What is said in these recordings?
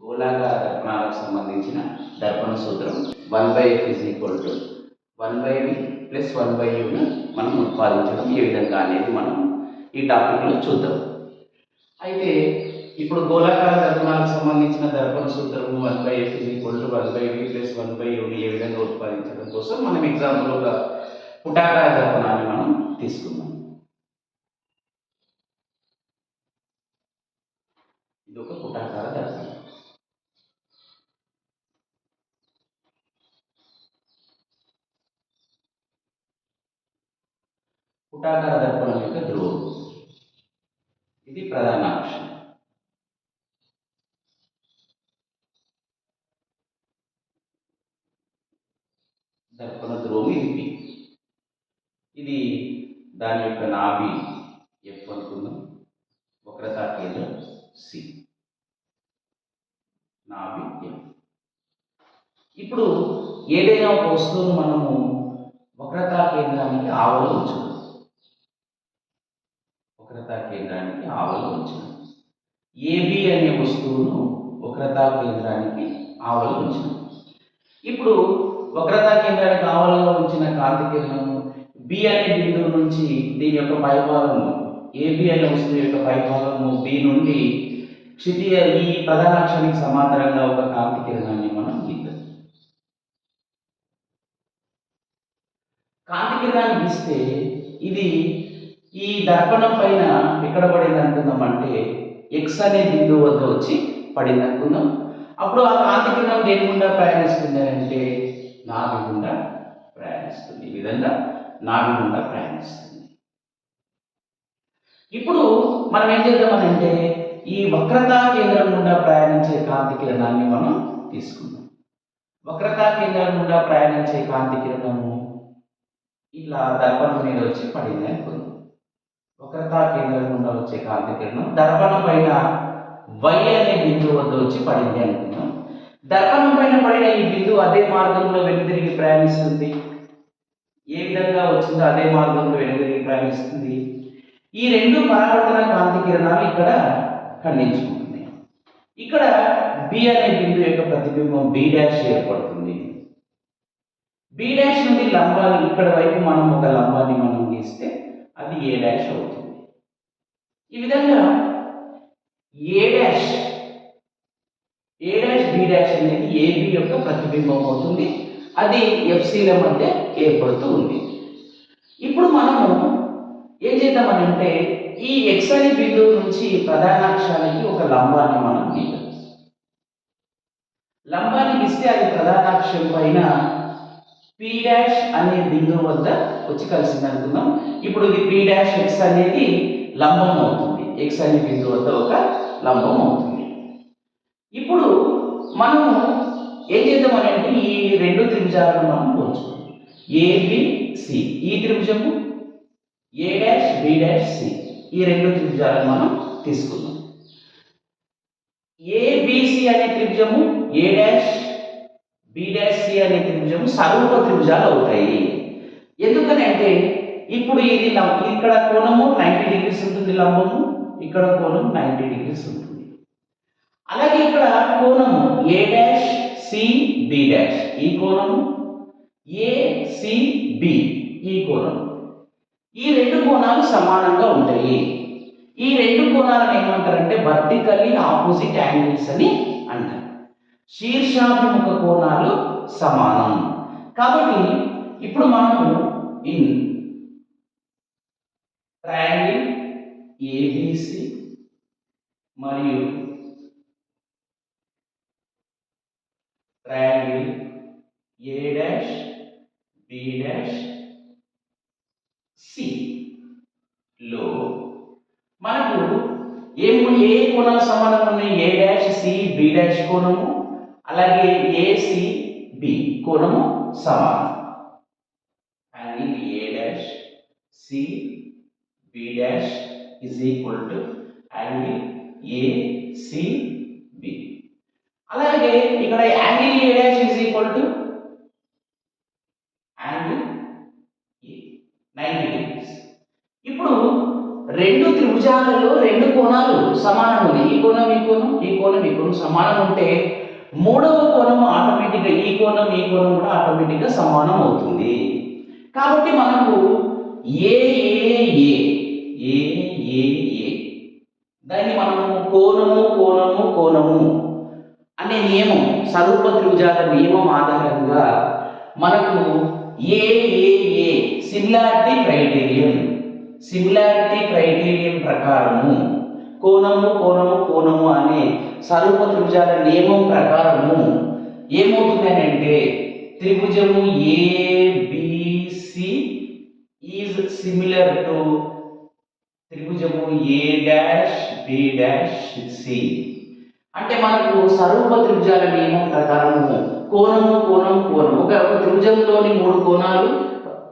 గోళాకార దర్పణాలకు సంబంధించిన దర్పణ సూత్రం. One by F is equal to one by V plus one by యూను మనం ఉత్పాదించడం ఏ విధంగా అనేది మనం ఈ టాపిక్లో చూద్దాం. అయితే ఇప్పుడు గోళాకార దర్పణాలకు సంబంధించిన దర్పణ సూత్రం one by F is equal to one by V plus one by యూని ఏ విధంగా ఉత్పాదించడం కోసం మనం ఎగ్జాంపుల్గా పుటాకార దర్పణాన్ని మనం తీసుకుందాం ఇది ఒక పుటాకార దర్పణం పుటాకార దర్పణం యొక్క ధ్రువం. ఇది ప్రధాన అక్షం దర్పణ ధ్రువం ఇది పి. ఇది దాని యొక్క నాభి ఎఫ్ అనుకుందాం. వక్రతా కేంద్రం సి. నాభి ఎఫ్. ఇప్పుడు ఏదైనా ఒక వస్తువును మనము వక్రతా కేంద్రానికి ఆవలు ఉంచుదాం వక్రతా కేంద్రానికి ఆవలు ఉంచడం ఏబి అనే వస్తువును వక్రతా కేంద్రానికి ఆవలు ఉంచడం ఇప్పుడు వక్రతా కేంద్రానికి ఆవలలో ఉంచిన కాంతి కిరణము బి అనే బిందువు నుంచి దీని యొక్క పైభాగము ఏబి అనే వస్తువు యొక్క పైభాగము బి నుండి క్షితీయ ఈ ప్రధాన సమాంతరంగా ఒక కాంతి కిరణాన్ని మనం గీద్దాం. కాంతి కిరణాన్ని గీస్తే ఇది ఈ దర్పణం పైన ఎక్కడ పడింది అనుకుందాం అంటే ఎక్స్ అనే బిందువు వద్ద వచ్చి పడింది అనుకుందాం అప్పుడు ఆ కాంతి కిరణం దేని గుండా ప్రయాణిస్తుంది అంటే నాభి గుండా ప్రయాణిస్తుంది. ఈ విధంగా నాభి గుండా ప్రయాణిస్తుంది. ఇప్పుడు మనం ఏం చేద్దామని అంటే ఈ వక్రతా కేంద్రం గుండా ప్రయాణించే కాంతి కిరణాన్ని మనం తీసుకుందాం. వక్రతా కేంద్రం గుండా ప్రయాణించే కాంతి కిరణము ఇట్లా దర్పణం మీద వచ్చి పడింది అనుకుందాం వక్రతా కేంద్రం గుండా వచ్చే కాంతి కిరణం దర్పణం పైన వై అనే బిందువు వద్ద వచ్చి పడింది అనుకుందాం. దర్పణం పైన పడిన ఈ బిందువు అదే మార్గంలో వెనుదిరిగి ప్రయాణిస్తుంది. ఏ విధంగా వచ్చిందో అదే మార్గంలో వెనుదిరిగి ప్రయాణిస్తుంది. ఈ రెండు పరావర్తన కాంతి కిరణాలు ఇక్కడ ఖండించుకుంటున్నాయి. ఇక్కడ బి అనే బిందువు యొక్క ప్రతిబింబం బి డాష్ ఏర్పడుతుంది. బి డాష్ నుండి లంబాన్ని ఇక్కడ వైపు మనం ఒక లంబాన్ని మనం గీస్తే అది ఏ డాష్ అవుతుంది? ఈ విధంగా A dash A dash B dash అనేది ఏబి యొక్క ప్రతిబింబం అవుతుంది. అది ఎఫ్సీల మధ్య ఏర్పడుతూ ఉంది. ఇప్పుడు మనము ఏం చేద్దామని అంటే ఈ ఎక్స్ అనే బిందువు నుంచి ప్రధానాక్షానికి ఒక లంబాన్ని మనం గీద్దాం. లంబాన్ని గీస్తే అది ప్రధానాక్షం పైన పీ డాష్ అనే బిందువు వద్ద వచ్చి కలిసింది అనుకుందాం. ఇప్పుడు ఇది పి డాష్ ఎక్స్ అనేది లంబం అవుతుంది. ఎక్స్ అనే బిందువు వద్ద ఒక లంబం అవుతుంది. ఇప్పుడు మనము ఏం చేద్దామని అంటే ఈ రెండు త్రిభుజాలను మనం పోల్చుకుందాం. ఏబిసి ఈ త్రిభుజము? A dash B dash C ఈ రెండు త్రిభుజాలను మనం తీసుకుందాం. ఏబిసి అనే త్రిభుజము? A dash B dash C అనే త్రిభుజము సరూప త్రిభుజాలు అవుతాయి. ఎందుకని అంటే ఇప్పుడు ఇది ఇక్కడ కోణము నైంటీ డిగ్రీస్ ఉంటుంది లంబము ఇక్కడ కోణం నైంటీ డిగ్రీస్ ఉంటుంది. అలాగే ఇక్కడ కోణము A dash C B dash ఈ కోణము ఏ సి బి ఈ కోణం ఈ రెండు కోణాలు సమానంగా ఉంటాయి. ఈ రెండు కోణాలను ఏమంటారంటే వర్టికల్లీ ఆపోజిట్ యాంగిల్స్ అని అంటారు. శీర్షాభిముఖ కోణాలు సమానం. కాబట్టి ఇప్పుడు మనము ఇన్ ట్రయాంగిల్ ఏబిసి మరియు triangle A dash B dash C లో మనకు ఏ ఏ కోణాలు సమానం ఉన్నాయి? A dash C B dash కోణము. అలాగే ఏసిబి కోణము సమానం. Angle A dash C B dash is equal to angle A అలాగే ఇక్కడ angle A dash is equal to angle A ninety degrees ఇప్పుడు రెండు త్రిభుజాలలో రెండు కోణాలు సమానం ఉంది ఈ కోణం ఈ కోణం ఈ కోణం ఈ కోణం సమానం ఉంటే మూడవ కోణం ఆటోమేటిక్గా ఈ కోణం ఈ కోణం కూడా ఆటోమేటిక్గా సమానం అవుతుంది. కాబట్టి మనకు ఏ ఏ ఏ ఏ ఏ దాన్ని మనము కోణము కోణము కోణము అనే నియమం స్వరూప త్రిభుజాల నియమం ఆధారంగా మనకు A A A similarity criterion similarity criterion ప్రకారము కోణము కోణము కోణము అనే సరూప త్రిభుజాల నియమం ప్రకారము ఏమవుతుంది అని అంటే త్రిభుజము ABC is similar to త్రిభుజము A dash B dash C అంటే మనకు సరూప త్రిభుజాల నియమం ప్రకారము కోణము కోణం కోణం ఒక త్రిభుజంలోని మూడు కోణాలు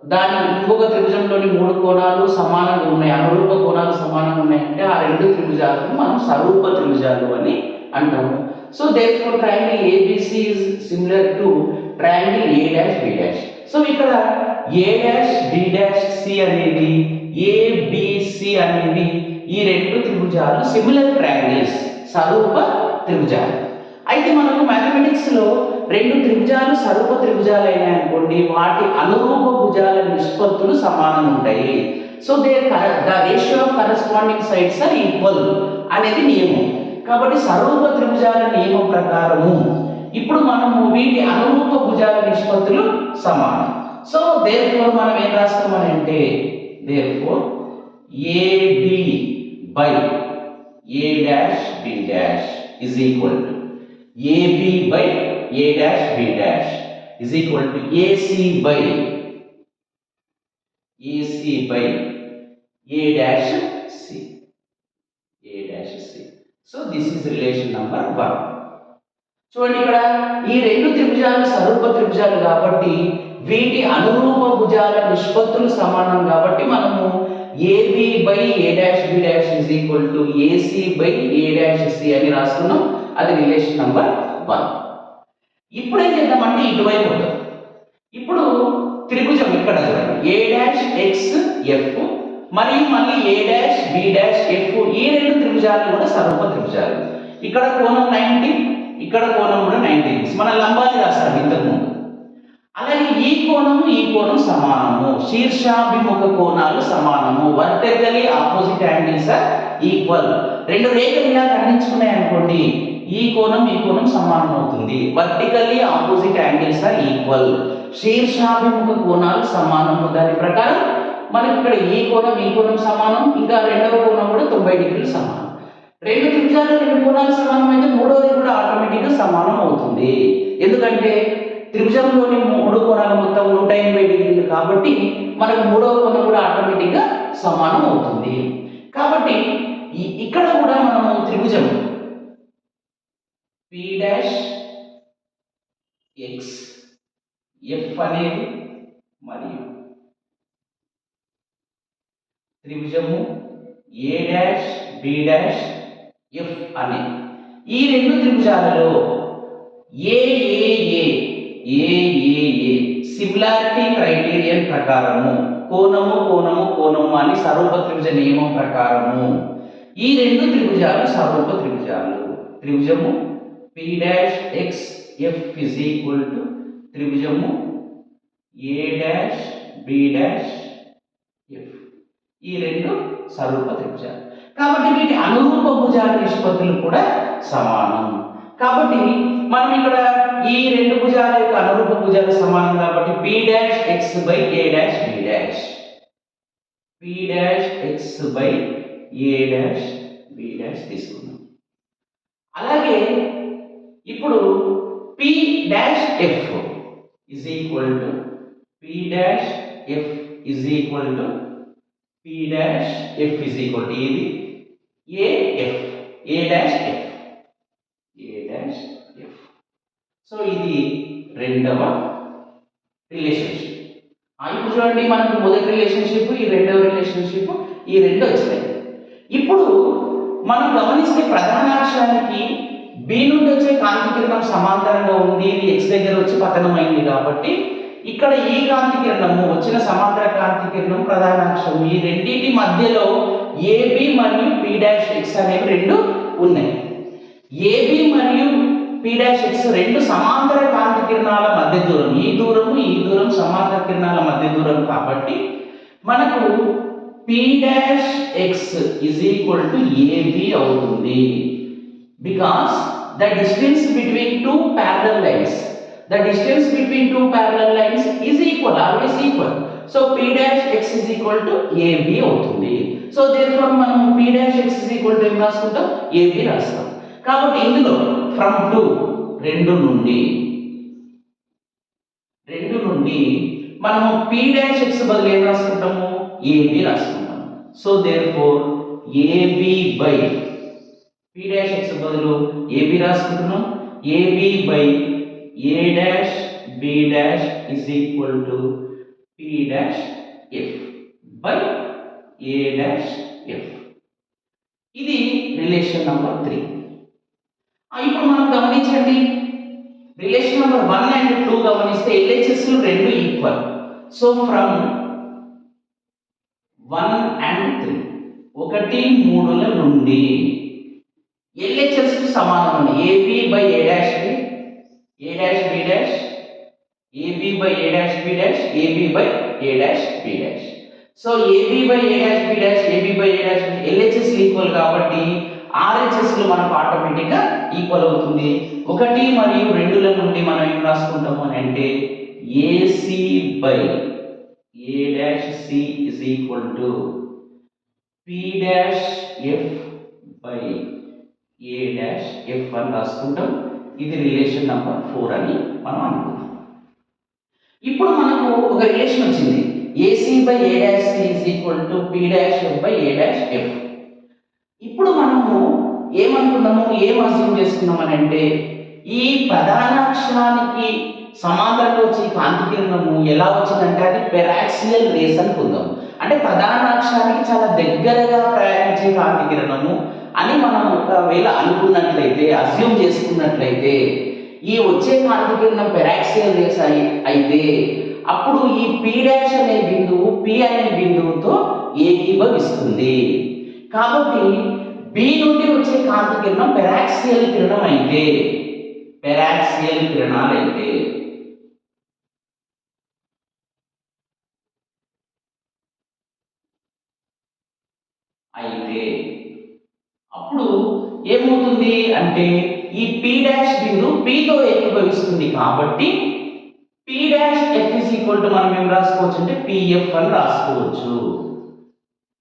దాని ఇంకొక త్రిభుజంలోని మూడు కోణాలు సమానంగా ఉన్నాయి అనురూప కోణాలు సమానంగా ఉన్నాయంటే ఆ రెండు త్రిభుజాలను మనం సరూప త్రిభుజాలు అని అంటాము. So therefore triangle ABC is similar to triangle A dash B dash so ఇక్కడ A dash B dash C అనేది ఏబిసి అనేది ఈ రెండు త్రిభుజాలు సిమిలర్ ట్రయాంగిల్స్ సరూప త్రిభుజాలు. అయితే మనకు మ్యాథమెటిక్స్లో రెండు త్రిభుజాలు సరూప త్రిభుజాలు అనుకోండి వాటి అనురూప భుజాల నిష్పత్తులు సమానం ఉంటాయి. So they the ratio of corresponding sides are equal అనేది నియమం. కాబట్టి స్వరూప త్రిభుజాల నియమం ప్రకారము ఇప్పుడు మనము వీటి అనురూప భుజాల నిష్పత్తులు సమానం. సో దేర్ ఫోర్ మనం ఏం రాస్తామని అంటే therefore AD by A dash B dash is equal to AB by A dash B dash is equal to AC by AC by A dash C A dash so this is relation number one చూడండి ఇక్కడ ఈ రెండు త్రిభుజాలు సరూప త్రిభుజాలు కాబట్టి వీటి అనురూప భుజాల నిష్పత్తులు సమానం కాబట్టి మనము AB by A dash B dash is equal to AC by A dash C అని రాసుకున్నాం. అది రిలేషన్ నంబర్ వన్ ఇప్పుడు ఏం చేద్దామంటే ఇటువైపు ఇప్పుడు త్రిభుజం ఇక్కడ చూడండి. ఏ డాష్ ఎక్స్ ఎఫ్ మరియు మళ్ళీ A dash B dash F ఈ రెండు త్రిభుజాలు కూడా సర్వప త్రిభుజాలు. ఇక్కడ కోణం నైంటీ ఇక్కడ కోణం కూడా నైంటీ మన లంబాన్ని రాస్తాం ఇంతకుముందు. అలాగే ఈ కోణము ఈ కోణం సమానము. శీర్షాభిముఖ కోణాలు సమానము. Vertically opposite angles are equal రెండు రేఖలు ఇలా ఖండించుకున్నాయి అనుకోండి ఈ కోణం ఈ కోణం సమానం అవుతుంది. Vertically opposite angles are equal శీర్షాభిముఖ కోణాలు సమానము. దాని ప్రకారం మనకి ఇక్కడ ఈ కోణం ఈ కోణం సమానం? ఇంకా రెండవ కోణం కూడా తొంభై డిగ్రీలు సమానం. రెండు త్రిభుజాలు రెండు కోణాలు సమానం అయితే మూడవది కూడా ఆటోమేటిక్గా సమానం అవుతుంది. ఎందుకంటే త్రిభుజంలోని మూడు కోణాలు మొత్తం నూట ఎనభై డిగ్రీలు కాబట్టి మనకు మూడవ కోణం కూడా ఆటోమేటిక్గా సమానం అవుతుంది. కాబట్టి ఈ- ఇక్కడ కూడా మనము త్రిభుజం పి డాష్ ఎక్స్ ఎఫ్ అనేది మరియు త్రిభుజము A dash B dash F అనే. ఈ రెండు త్రిభుజాలలో ఏఏఏ ఏఏఏ సిమిలారిటీ క్రైటీరియన్ ప్రకారము కోణము కోణము కోణము అని సరూప త్రిభుజ నియమం ప్రకారము. ఈ రెండు త్రిభుజాలు సరూప త్రిభుజాలు. త్రిభుజము P dash X F is equal to త్రిభుజము A dash B dash ఈ రెండు స్వరూప త్రిభుజ కాబట్టి వీటి అనురూప భుజాల నిష్పత్తులు కూడా సమానం. కాబట్టి మనం ఇక్కడ ఈ రెండు భుజాల యొక్క అనురూప భుజాలు సమానం కాబట్టి P dash X by A dash B dash P dash X by A dash B dash తీసుకున్నాం అలాగే ఇప్పుడు P dash F is equal to P dash F is equal to P dash F is equal to ఇది A F A dash F A dash F so ఇది రెండవ relationship ఇప్పుడు చూడండి మనకు మొదటి రిలేషన్షిప్ ఈ రెండవ రిలేషన్షిప్ ఈ రెండు వచ్చినాయి. ఇప్పుడు మనం గమనిస్తే ప్రధాన అక్షరానికి బి నుండి వచ్చే కాంతి కిరణం సమాంతరంగా ఉంది ఇది ఎక్స్ దగ్గర వచ్చి పతనమైంది కాబట్టి ఇక్కడ ఈ కాంతి కిరణము వచ్చిన సమాంతర కాంతి కిరణం ప్రధానాక్షరం ఈ రెండింటి మధ్యలో ఏబి మరియు పి డాష్ ఎక్స్ అనేవి రెండు ఉన్నాయి. ఏబి మరియు పి డాష్ ఎక్స్ రెండు సమాంతర కాంతి కిరణాల మధ్య దూరం. ఈ దూరము ఈ దూరం సమాంతర కిరణాల మధ్య దూరం కాబట్టి మనకు P dash X is equal to AB అవుతుంది. Because the distance between two parallel lines the distance between two parallel lines is equal always equal. So P dash X is equal to AB అవుతుంది. So therefore మనం P dash X is equal to ఏం రాసుకుంటాం? AB రాస్తాం. కాబట్టి ఇందులో from to రెండు నుండి రెండు నుండి మనము P dash ఎక్స్ బదులు ఏం రాసుకుంటాము? AB రాసుకుంటాం. So therefore AB by P dash X బదులు AB రాసుకుంటున్నాం. AB by A dash B dash is equal to P dash F by A dash F ఇది రిలేషన్ నంబర్ త్రీ ఇప్పుడు మనం గమనించండి. Relation number one and two గమనిస్తే LHS రెండు equal so from one and three ఒకటి మూడుల నుండి LHS సమానం AB by A dash B A dash B dash AB by A dash B dash AB by A dash B dash so AB by A dash B dash AB by A dash LHS equal కాబట్టి ఆర్హెచ్ఎస్లో మనకు ఆటోమేటిక్గా equal అవుతుంది. ఒకటి మరియు రెండుల నుండి మనం ఏం రాసుకుంటాము అని అంటే AC by A dash C is equal to P dash F by A dash F అని రాసుకుంటాం. ఇది రిలేషన్ నంబర్ ఫోర్ అని మనం అనుకుందాం. ఇప్పుడు మనకు ఒక రిలేషన్ వచ్చింది. AC by A dash C is equal to B dash F by A dash F ఇప్పుడు మనము ఏమనుకున్నాము ఏం అర్థం చేసుకున్నాం అని అంటే ఈ ప్రధాన అక్షరానికి సమాంతరంగా వచ్చే కాంతి కిరణము ఎలా వచ్చిందంటే అది పెరాక్సియల్ రేస్ అనుకుందాం అంటే ప్రధాన అక్షరానికి చాలా దగ్గరగా ప్రయాణించే కాంతి కిరణము అని మనం ఒకవేళ అనుకున్నట్లయితే అస్యూమ్ చేసుకున్నట్లయితే ఈ వచ్చే కాంతి కిరణం పెరాక్సియల్ రేస్ అయి అయితే అప్పుడు ఈ పి డాష్ అనే బిందువు పి అనే బిందువుతో ఏకీభవిస్తుంది. కాబట్టి బి నుండి వచ్చే కాంతి కిరణం పెరాక్సియల్ కిరణం అయితే పెరాక్సియల్ కిరణాలు అయితే అప్పుడు ఏమవుతుంది అంటే ఈ పి డాష్ బిందు పితో ఏకీభవిస్తుంది కాబట్టి P dash F is equal to మనం ఏం రాసుకోవచ్చు అంటే పిఎఫ్ అని రాసుకోవచ్చు.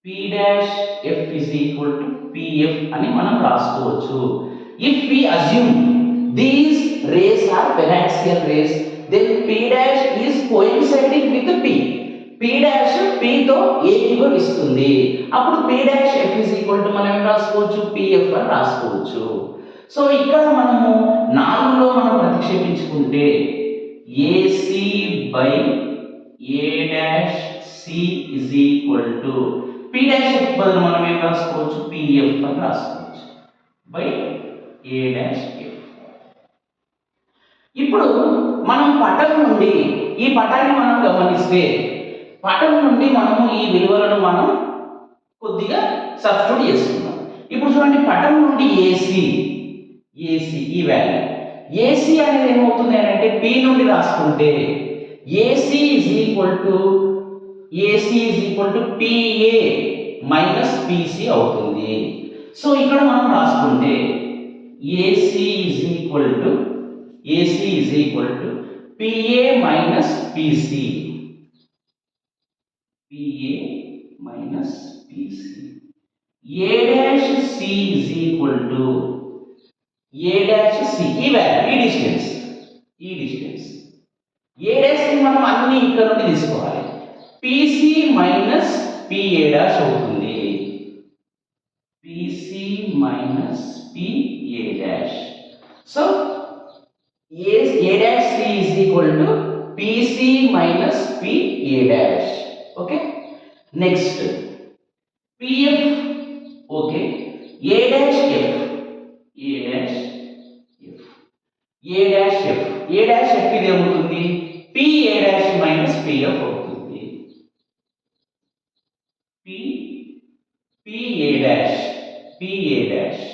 P dash F is equal to PF అని మనం రాసుకోవచ్చు. If we assume these rays are paraxial rays then P dash is coinciding with P P dash పితో ఏకీభవిస్తుంది అప్పుడు P dash F is equal to మనం ఏం రాసుకోవచ్చు? పిఎఫ్ అని రాసుకోవచ్చు. సో ఇక్కడ మనము నాలుగులో మనం ప్రతిక్షేపించుకుంటే AC by A dash C is equal to P dash F బదులు మనం ఏం రాసుకోవచ్చు? పిఎఫ్ అని రాసుకోవచ్చు. బై ఏ డాష్ ఎఫ్ ఇప్పుడు మనం పటం నుండి ఈ పటాన్ని మనం గమనిస్తే పటం నుండి మనము ఈ విలువలను మనం కొద్దిగా సబ్స్టిట్యూట్ చేసుకుందాం. ఇప్పుడు చూడండి పటం నుండి ఏసీ ఏసీ ఈ వాల్యూ ఏసీ అనేది ఏమవుతుంది అని అంటే పి నుండి రాసుకుంటే AC is equal to AC is equal to PA minus PC అవుతుంది. సో ఇక్కడ మనం రాసుకుంటే AC is equal to AC is equal to PA minus PC PA minus PC A dash C is equal to A dash C ఈ value ఈ distance ఈ distance A dash మనం అన్ని ఇక్కడ నుండి తీసుకోవాలి. పిసి మైనస్ పిఏ డాష్ అవుతుంది. PC minus PA dash so A A dash C is equal to PC minus PA dash okay? Next PF okay? A dash F A dash F A dash F A dash F ఇది ఏమవుతుంది? P A dash minus PF అవుతుంది. P P A dash P A dash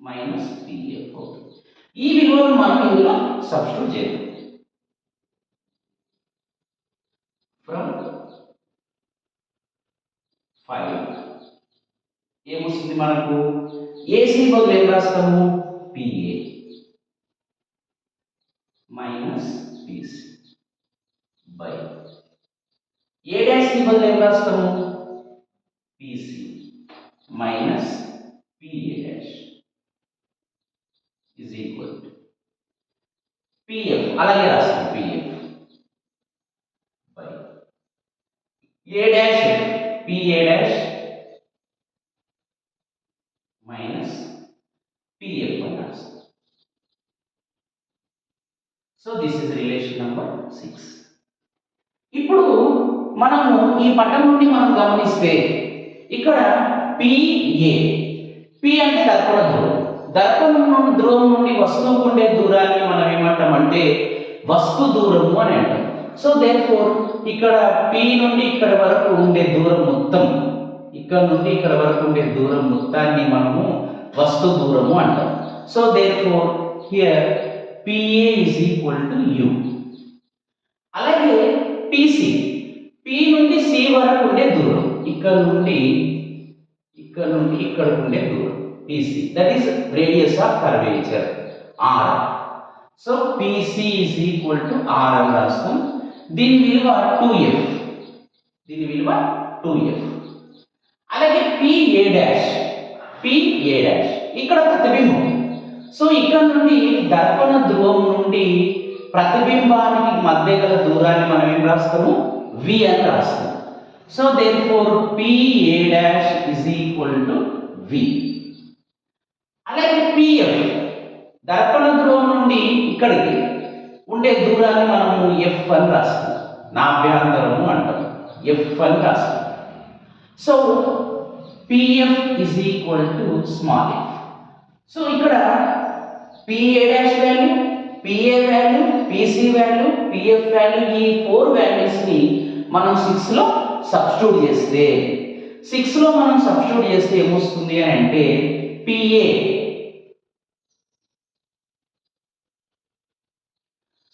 minus PF అవుతుంది. ఈ విలువను మనం ఇందులో substitute చేద్దాం from five ఏమొస్తుంది మనకు ఏసీ బదులు ఏం రాస్తాము PA minus PC by A dash బదులు ఏం రాస్తాము PC minus PA dash is equal to PF అలాగే రాస్తాం PF by A dash PA dash minus PF అని రాస్తాం so this is relation number six ఇప్పుడు మనము ఈ పటం నుండి మనం గమనిస్తే ఇక్కడ పిఏ పి అంటే దర్పణ ధ్రువం. దర్పణం నుండి ధ్రువం నుండి వస్తువుకు ఉండే దూరాన్ని మనం ఏమంటామంటే వస్తు దూరము అని అంటాం. సో దేర్ ఫోర్ ఇక్కడ పి నుండి ఇక్కడ వరకు ఉండే దూరం మొత్తం ఇక్కడ నుండి ఇక్కడ వరకు ఉండే దూరం మొత్తాన్ని మనము వస్తు దూరము అంటాం. So therefore here PA is equal to u అలాగే పిసి పి నుండి సి వరకు ఉండే దూరం ఇక్కడ నుండి ఇక్కడ నుండి ఇక్కడికి ఉండే దూరం PC that is radius of curvature R so PC is equal to R అని రాస్తాం. దీని విలువ టూ ఎఫ్ దీని విలువ టూ ఎఫ్ అలాగే పిఏ డాష్ పిఏ డాష్ ఇక్కడ ప్రతిబింబం. సో ఇక్కడ నుండి దర్పణ ధ్రువం నుండి ప్రతిబింబానికి మధ్య గల దూరాన్ని మనం ఏం రాస్తాము? వి అని రాస్తాం so therefore PA dash is equal to V అలాగే పిఎఫ్ దర్పణ ధ్రువం నుండి ఇక్కడికి ఉండే దూరాన్ని మనము ఎఫ్ అని రాస్తాం నాభ్యంతరము అంటారు. ఎఫ్ అని రాస్తారు. So PF is equal to small F so ఇక్కడ PA dash value PA value PC value PF value ఈ ఫోర్ వాల్యూస్ని మనం సిక్స్లో సబ్స్టిట్యూట్ చేస్తే సిక్స్లో మనం సబ్స్టిట్యూట్ చేస్తే ఏమొస్తుంది అని అంటే PA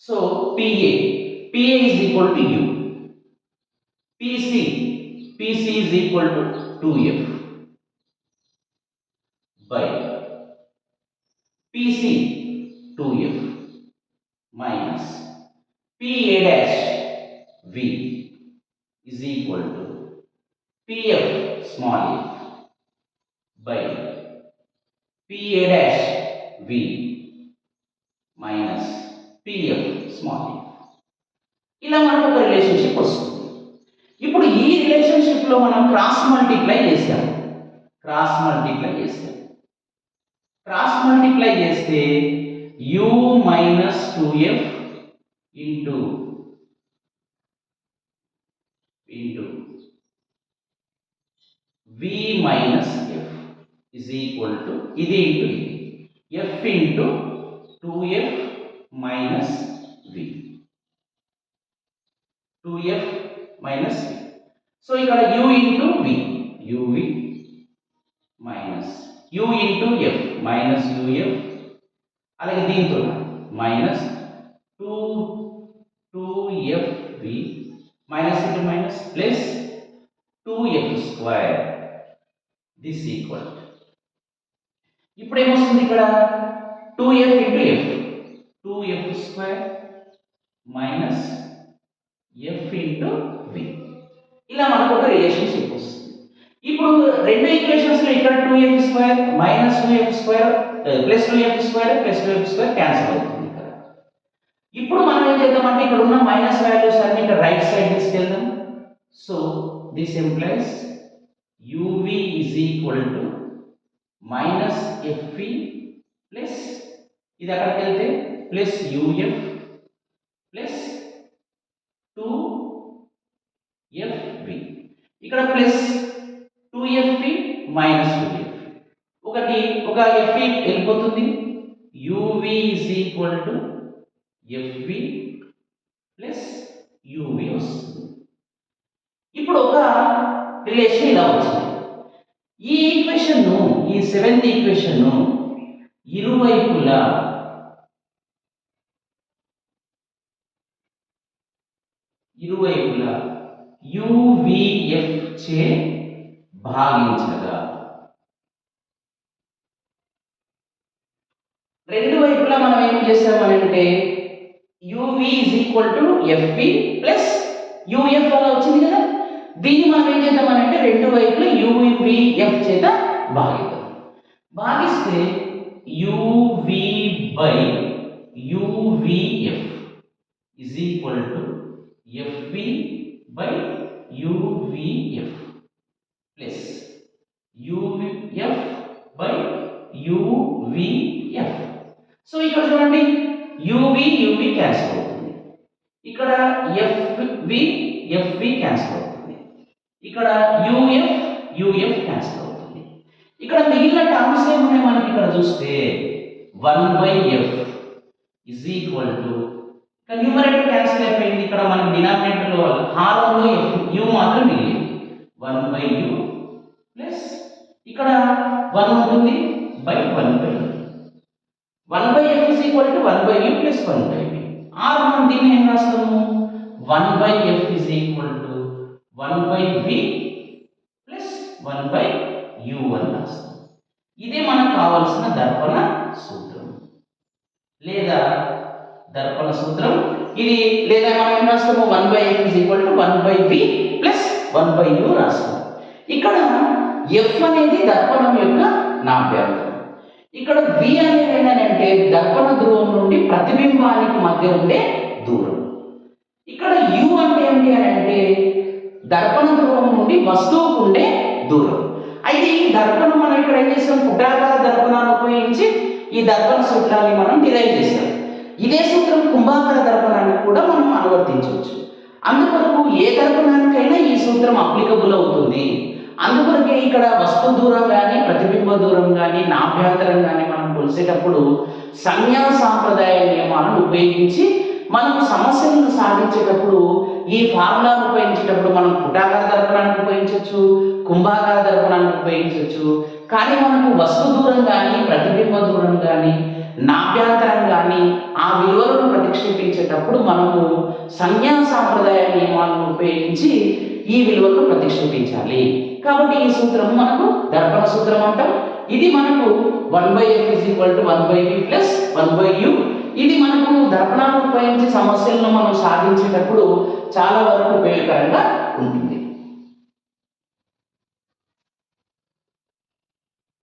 so PA PA is equal to U. PC, PC is equal to 2F by PC 2F minus PA dash V is equal to PF small f by PA dash V minus PF small f. ఇలా మనకు ఒక relationship వస్తుంది. ఇప్పుడు ఈ రిలేషన్షిప్లో మనం cross multiply చేసాం cross multiply చేసాం క్రాస్ మల్టిప్లై చేస్తే u minus two F into into V minus F is equal to ఇది ఇంటూ ఇది F into two F minus V two F minus V so ఇక్కడ u into V. UV minus u into F minus UF అలాగే దీంతో minus two two F V minus into minus plus two F square. This equal ఇప్పుడు ఏమొస్తుంది ఇక్కడ? Two F into F. Two F square minus F into V ఇలా మనకు ఒక relationship వస్తుంది. ఇప్పుడు రెండు ఈక్వేషన్స్లో ఇక్కడ two F square minus two F square plus two F square plus two F square cancel అవుతుంది ఇక్కడ. ఇప్పుడు మనం ఏం చేద్దామంటే ఇక్కడ ఉన్న మైనస్ వాల్యూస్ అన్ని ఇక్కడ రైట్ సైడ్ తీసుకెళ్దాం. So this implies UV is equal to minus FE plus ఇది అక్కడికి వెళ్తే plus UF plus two FV ఇక్కడ plus two FV minus two F ఒకటి ఒక ఎఫ్వి వెళ్ళిపోతుంది. UV is equal to FV plus UV వస్తుంది. ఇప్పుడు ఒక రిలేషన్ ఇలా వచ్చింది ఈ ఈక్వేషన్ను ఈ సెవెంత్ ఈక్వేషన్ను ఇరువైపులా ఇరువైపులా యువిఎఫ్ చే భాగించగా. రెండు వైపులా మనం ఏం చేస్తామనంటే UV is equal to FV plus UF అలా వచ్చింది కదా. దీన్ని మనం ఏం చేద్దామనంటే రెండు వైపులా యువిఎఫ్ చేత భాగిద్దాం. భాగిస్తే UV by UVF is equal to FB by UVF plus UVF by UVF so ఇక్కడ చూడండి యువి యువి క్యాన్సిల్ అవుతుంది. ఇక్కడ ఎఫ్వి ఎఫ్వి క్యాన్సిల్ అవుతుంది. ఇక్కడ యుఎఫ్ యుఎఫ్ క్యాన్సిల్ అవుతుంది. ఇక్కడ మిగిలిన టర్మ్స్ ఏమున్నాయి మనకి ఇక్కడ చూస్తే? One by F is equal to ఇక్కడ న్యూమరేటర్ క్యాన్సిల్ అయిపోయింది. ఇక్కడ మనకి డినామినేటర్లో హారంలో ఎఫ్ యు మాత్రం మిగిలింది వన్ బై యు ప్లస్ ఇక్కడ వన్ ఉంటుంది by one by one by F is equal to one by U plus one by B or మనం దీన్ని ఏం రాస్తాము? One by F is equal to one by B plus one by U అని రాస్తాం ఇదే మనకు కావాల్సిన దర్పణ సూత్రం. లేదా దర్పణ సూత్రం. ఇది లేదా మనం ఏం రాస్తాము? One by F is equal to one by B plus one by U రాస్తాం ఇక్కడ ఎఫ్ అనేది దర్పణం యొక్క నాభ్యంతరం ఇక్కడ బి అనేది ఏంటంటే దర్పణ ధ్రువం నుండి ప్రతిబింబానికి మధ్య ఉండే దూరం. ఇక్కడ యు అంటే ఏంటి అని అంటే దర్పణ ధ్రువం నుండి వస్తువుకు ఉండే దూరం. అయితే ఈ దర్పణం మనం ఇక్కడ ఏం చేస్తాం? పుటాకార దర్పణాన్ని ఉపయోగించి ఈ దర్పణ సూత్రాన్ని మనం డిరైవ్ చేస్తాం. ఇదే సూత్రం కుంభాకార దర్పణానికి కూడా మనం అనువర్తించవచ్చు. అందుకొరకు ఏ దర్పణానికైనా ఈ సూత్రం అప్లికబుల్ అవుతుంది. అందువరకే ఇక్కడ వస్తు దూరం కానీ ప్రతిబింబ దూరం కానీ నాభ్యంతరం కానీ మనం కొలిసేటప్పుడు సంజ్ఞా సాంప్రదాయ నియమాలను ఉపయోగించి మనం సమస్యలను సాధించేటప్పుడు ఈ ఫార్ములాను ఉపయోగించేటప్పుడు మనం పుటాకార దర్పణాన్ని ఉపయోగించవచ్చు కుంభాకార దర్పణాన్ని ఉపయోగించవచ్చు. కానీ మనకు వస్తు దూరం కానీ ప్రతిబింబ దూరం కానీ నాభ్యంతరంగాన్ని ఆ విలువలను ప్రతిక్షేపించేటప్పుడు మనము సంజ్ఞా సాంప్రదాయ నియమాలను ఉపయోగించి ఈ విలువలను ప్రతిక్షేపించాలి. కాబట్టి ఈ సూత్రం మనకు దర్పణ సూత్రం అంటాం. ఇది మనకు one by F is equal to one by B plus one by U. ఇది మనకు దర్పణాన్ని ఉపయోగించి సమస్యలను మనం సాధించేటప్పుడు చాలా వరకు ఉపయోగకరంగా ఉంటుంది.